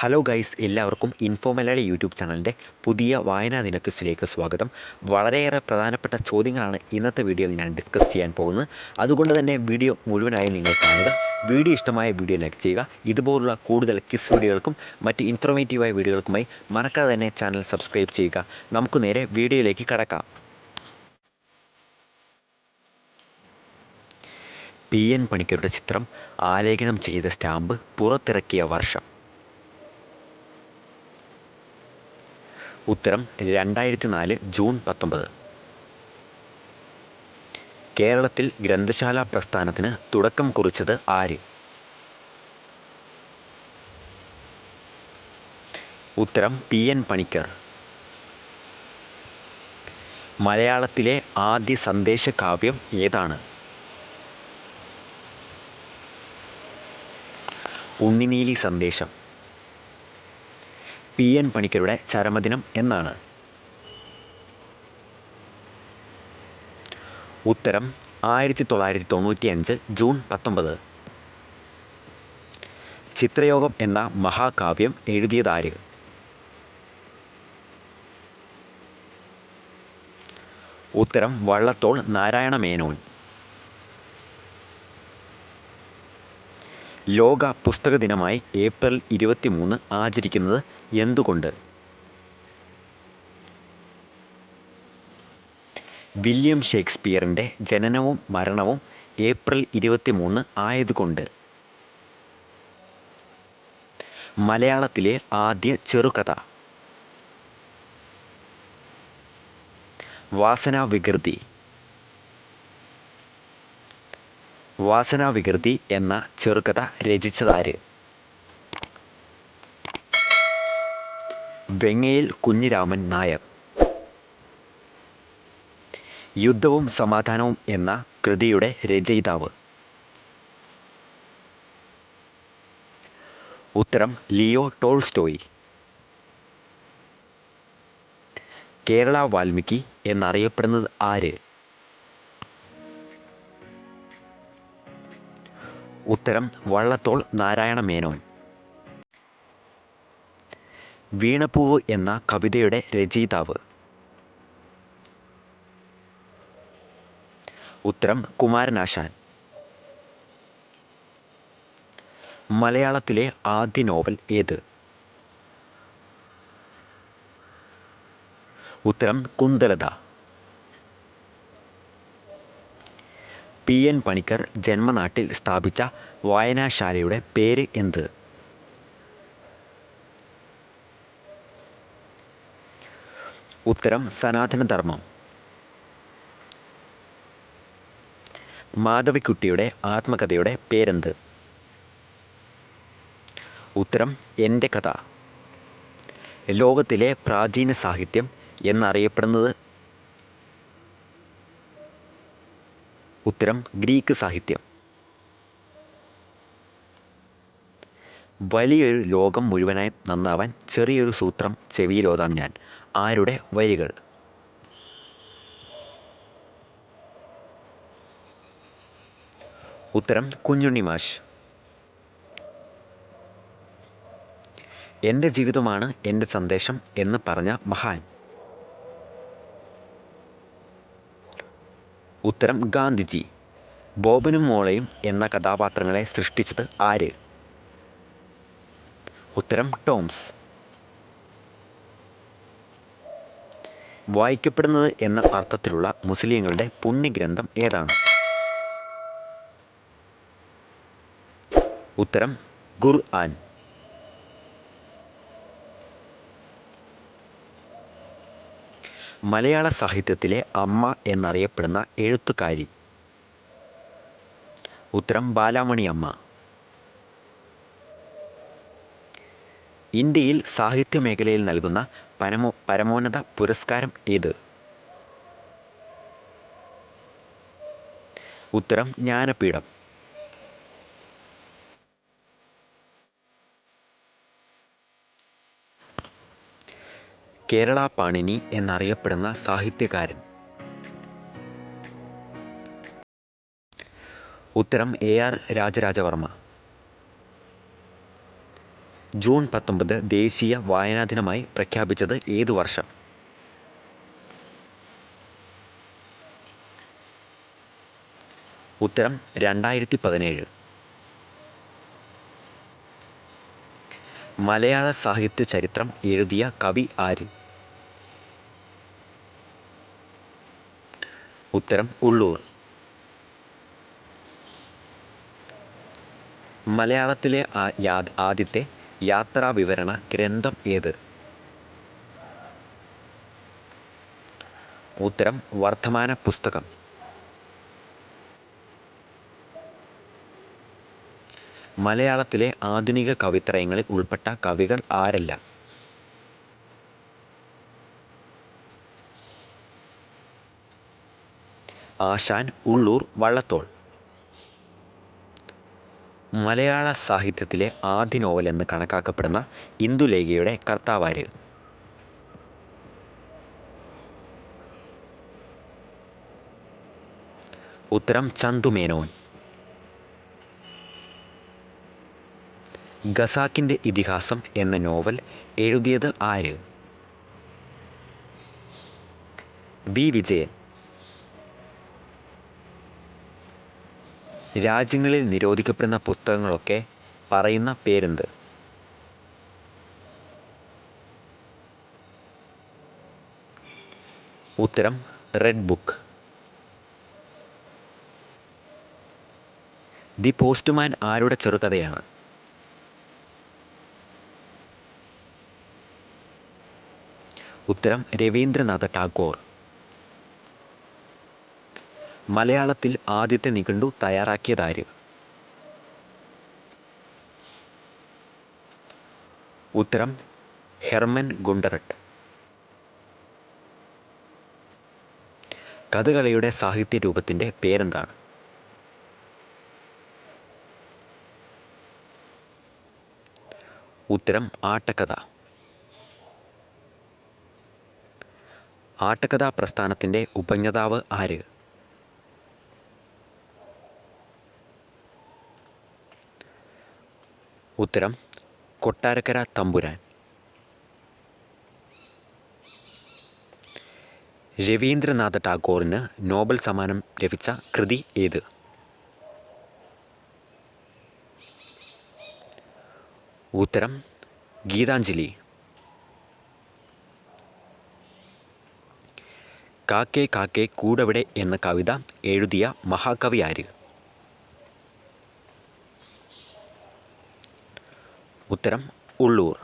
Hello guys എല്ലാവർക്കും info Malayali YouTube ചാനലിന്റെ പുതിയ വായനാ ദിനക്വിസിലേക്ക് സ്വാഗതം. വളരെയേറെ പ്രധാനപ്പെട്ട ചോദ്യങ്ങളാണ് ഇന്നത്തെ വീഡിയോയിൽ ഞാൻ ഡിസ്കസ് ചെയ്യാൻ പോകുന്നത്. അതുകൊണ്ട് തന്നെ വീഡിയോ മുഴുവനായി നിങ്ങൾ കാണുക. വീഡിയോ ഇഷ്ടമായ വീഡിയോ ലൈക്ക് ചെയ്യുക. ഇതുപോലുള്ള കൂടുതൽ കിസ് വീഡിയോകൾക്കും മറ്റ് ഇൻഫോർമേറ്റീവായ വീഡിയോകൾക്കുമായി മറക്കാതെ തന്നെ ചാനൽ സബ്സ്ക്രൈബ് ചെയ്യുക. നമുക്ക് നേരെ വീഡിയോയിലേക്ക് കടക്കാം. പി എൻ പണിക്കരുടെ ചിത്രം ആലേഖനം ചെയ്ത സ്റ്റാമ്പ് പുറത്തിറക്കിയ വർഷം. ഉത്തരം രണ്ടായിരത്തി നാല് ജൂൺ പത്തൊമ്പത്. കേരളത്തിൽ ഗ്രന്ഥശാല പ്രസ്ഥാനത്തിന് തുടക്കം കുറിച്ചത് ആര്? ഉത്തരം പി എൻ പണിക്കർ. മലയാളത്തിലെ ആദ്യ സന്ദേശ കാവ്യം ഏതാണ്? ഉണ്ണിനീലി സന്ദേശം. പി എൻ പണിക്കരുടെ ചരമദിനം എന്നാണ്. ഉത്തരം ആയിരത്തി തൊള്ളായിരത്തി തൊണ്ണൂറ്റി അഞ്ച് ജൂൺ പത്തൊമ്പത്. ചിത്രയോഗം എന്ന മഹാകാവ്യം എഴുതിയതാര്? ഉത്തരം വള്ളത്തോൾ നാരായണ മേനോൻ ലോക പുസ്തക ദിനമായി ഏപ്രിൽ ഇരുപത്തി മൂന്ന് ആചരിക്കുന്നത് എന്തുകൊണ്ട്? വില്യം ഷേക്സ്പിയറിന്റെ ജനനവും മരണവും ഏപ്രിൽ ഇരുപത്തി മൂന്ന് ആയതുകൊണ്ട്. മലയാളത്തിലെ ആദ്യ ചെറുകഥ. വാസനാവികൃതി. വാസനാവികൃതി എന്ന ചെറുകഥ രചിച്ചതാര്? വെങ്ങയിൽ കുഞ്ഞിരാമൻ നായർ. യുദ്ധവും സമാധാനവും എന്ന കൃതിയുടെ രചയിതാവ്. ഉത്തരം ലിയോ ടോൾസ്റ്റോയ്. കേരള വാൽമീകി എന്നറിയപ്പെടുന്നത് ആര്? ഉത്തരം വള്ളത്തോൾ നാരായണ മേനോൻ. വീണപ്പൂവ് എന്ന കവിതയുടെ രചയിതാവ്. ഉത്തരം കുമാരനാശാൻ. മലയാളത്തിലെ ആദ്യ നോവൽ ഏത്? ഉത്തരം കുന്തലത. പി എൻ പണിക്കർ ജന്മനാട്ടിൽ സ്ഥാപിച്ച വായനാശാലയുടെ പേര് എന്ത്? ഉത്തരം സനാതനധർമ്മം. മാധവിക്കുട്ടിയുടെ ആത്മകഥയുടെ പേരെന്ത്? ഉത്തരം എന്റെ കഥ. ലോകത്തിലെ പ്രാചീന സാഹിത്യം എന്നറിയപ്പെടുന്നത് ഉത്തരം ഗ്രീക്ക് സാഹിത്യം. വലിയൊരു ലോകം മുഴുവനായി നന്നാവാൻ ചെറിയൊരു സൂത്രം ചെവിയിലോതാം ഞാൻ. ആരുടെ വരികൾ? ഉത്തരം കുഞ്ഞുണ്ണി മാഷ് എന്റെ ജീവിതമാണ് എന്റെ സന്ദേശം എന്ന് പറഞ്ഞ മഹാൻ. ഉത്തരം ഗാന്ധിജി. ബോബനും മോളയും എന്ന കഥാപാത്രങ്ങളെ സൃഷ്ടിച്ചത് ആര്? ഉത്തരം ടോംസ്. വായിക്കപ്പെടുന്നത് എന്ന അർത്ഥത്തിലുള്ള മുസ്ലിങ്ങളുടെ പുണ്യഗ്രന്ഥം ഏതാണ്? ഉത്തരം ഖുർ മലയാള സാഹിത്യത്തിലെ അമ്മ എന്നറിയപ്പെടുന്ന എഴുത്തുകാരി. ഉത്തരം ബാലാമണി അമ്മ. ഇന്ത്യയിൽ സാഹിത്യ മേഖലയിൽ നൽകുന്ന പരമോ പരമോന്നത പുരസ്കാരം ഏത്? ഉത്തരം ജ്ഞാനപീഠം. കേരള പാണിനി എന്നറിയപ്പെടുന്ന സാഹിത്യകാരൻ. ഉത്തരം എ ആർ രാജരാജവർമ്മ. ജൂൺ പത്തൊമ്പത് ദേശീയ വായനാ ദിനമായി പ്രഖ്യാപിച്ചത് ഏതു വർഷം? ഉത്തരം രണ്ടായിരത്തി പതിനേഴ്. മലയാള സാഹിത്യ ചരിത്രം എഴുതിയ കവി ആര്? ഉത്തരം ഉള്ളൂർ. മലയാളത്തിലെ ആദ്യത്തെ യാത്രാ വിവരണ ഗ്രന്ഥം ഏത്? ഉത്തരം വർത്തമാന പുസ്തകം. മലയാളത്തിലെ ആധുനിക കവിത്രയങ്ങളിൽ ഉൾപ്പെട്ട കവികൾ ആരെല്ലാം? ആശാൻ ഉള്ളൂർ വള്ളത്തോൾ. മലയാള സാഹിത്യത്തിലെ ആദ്യ നോവൽ എന്ന് കണക്കാക്കപ്പെടുന്ന ഇന്ദുലേഖയുടെ കർത്താവാര്. ഉത്തരം ചന്തുമേനോൻ. ഖസാക്കിന്റെ ഇതിഹാസം എന്ന നോവൽ എഴുതിയത് ആര്? വി. വിജയൻ. രാജ്യങ്ങളിൽ നിരോധിക്കപ്പെടുന്ന പുസ്തകങ്ങളൊക്കെ പറയുന്ന പേരെന്ത്? ഉത്തരം റെഡ് ബുക്ക്. ദി പോസ്റ്റ്മാൻ ആരുടെ ചെറുകഥയാണ്? ഉത്തരം രവീന്ദ്രനാഥ ടാഗോർ. മലയാളത്തിൽ ആദ്യത്തെ നിഘണ്ടു തയ്യാറാക്കിയതാര്? ഉത്തരം ഹെർമൻ ഗുണ്ടറട്ട്. കഥകളിയുടെ സാഹിത്യ രൂപത്തിന്റെ പേരെന്താണ്? ഉത്തരം ആട്ടക്കഥ. ആട്ടക്കഥാ പ്രസ്ഥാനത്തിന്റെ ഉപജ്ഞതാവ് ആര്? ഉത്തരം കൊട്ടാരക്കര തമ്പുരാൻ. രവീന്ദ്രനാഥ ടാഗോറിന് നോബൽ സമ്മാനം ലഭിച്ച കൃതി ഏത്? ഉത്തരം ഗീതാഞ്ജലി. കാക്കേ കാക്കേ കൂടവിടെ എന്ന കവിത എഴുതിയ മഹാകവി ആര് ഉത്തരം ഉള്ളൂർ.